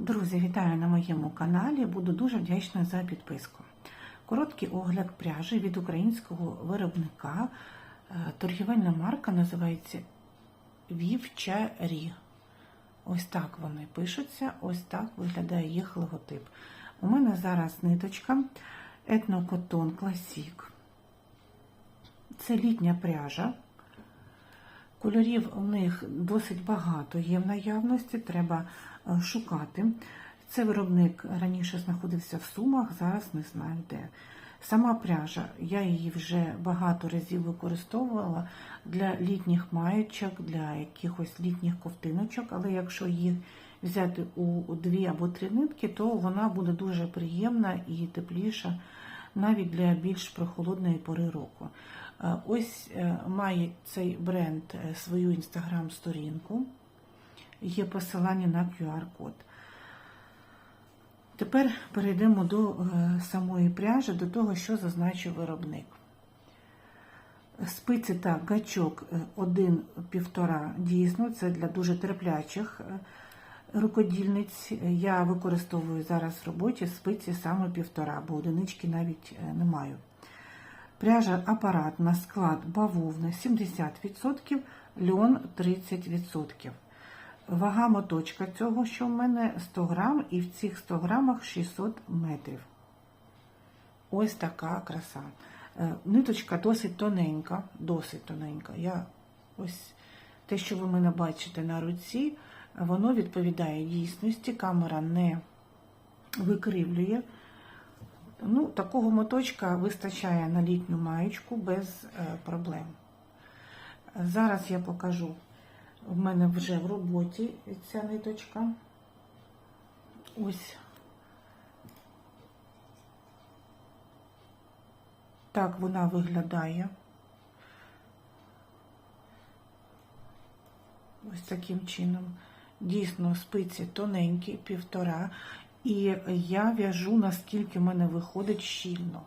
Друзі, вітаю на моєму каналі. Буду дуже вдячна за підписку. Короткий огляд пряжі від українського виробника. Е, Торгівельна марка називається Вівчарі. Ось так вони пишуться, ось так виглядає їх логотип. У мене зараз ниточка Етнокотон Класік. Це літня пряжа. Кольорів у них досить багато є в наявності, треба е, шукати. Це виробник раніше знаходився в Сумах, зараз не знаю де. Сама пряжа, я її вже багато разів використовувала для літніх маєчок, для якихось літніх ковтиночок, але якщо їх взяти у дві або три нитки, то вона буде дуже приємна і тепліша навіть для більш прохолодної пори року. Е, Ось е, має цей бренд е, свою інстаграм-сторінку, є посилання на QR-код. Тепер перейдемо до самої пряжі, до того, що зазначив виробник. Спиці та гачок 1,5 дійсно, це для дуже терплячих рукодільниць. Я використовую зараз в роботі спиці саме півтора, бо одинички навіть е, не маю. Пряжа апаратна, склад бавовна 70%, льон 30%. Вага моточка цього, що в мене 100 грам, і в цих 100 грамах 600 метрів. Ось така краса. Е, Ниточка досить тоненька, досить тоненька. Я ось те, що ви мене бачите на руці, воно відповідає дійсності, камера не викривлює. Ну, такого моточка вистачає на літню маєчку без е, проблем. Зараз я покажу. В мене вже в роботі ця ниточка. Ось так вона виглядає. Ось таким чином. Дійсно, спиці тоненькі, півтора. І я в'яжу, наскільки в мене виходить щільно.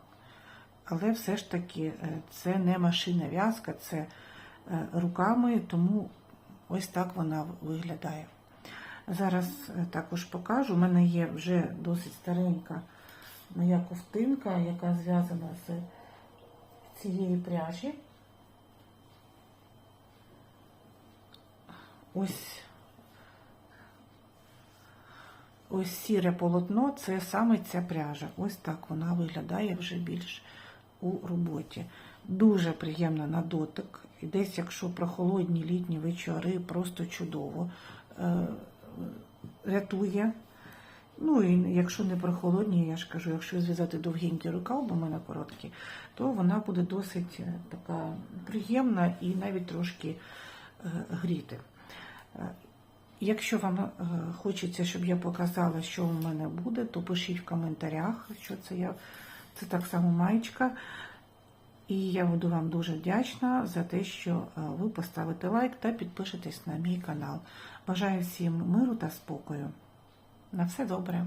Але все ж таки е, це не машина в'язка, це е, руками, тому ось так вона виглядає. Зараз е, також покажу. У мене є вже досить старенька моя ковтинка, яка зв'язана з цієї пряжі. Ось ось сіре полотно це саме ця пряжа. Ось так вона виглядає вже більш у роботі. Дуже приємна на дотик. І десь, якщо прохолодні літні вечори, просто чудово е, рятує. Ну і якщо не прохолодні, я ж кажу, якщо зв'язати довгенький рукав, бо в мене короткі, то вона буде досить е, така приємна і навіть трошки е, гріти. Якщо вам е, хочеться, щоб я показала, що у мене буде, то пишіть в коментарях, що це я. Це так само маєчка. І я буду вам дуже вдячна за те, що е, ви поставите лайк та підпишетесь на мій канал. Бажаю всім миру та спокою. На все добре!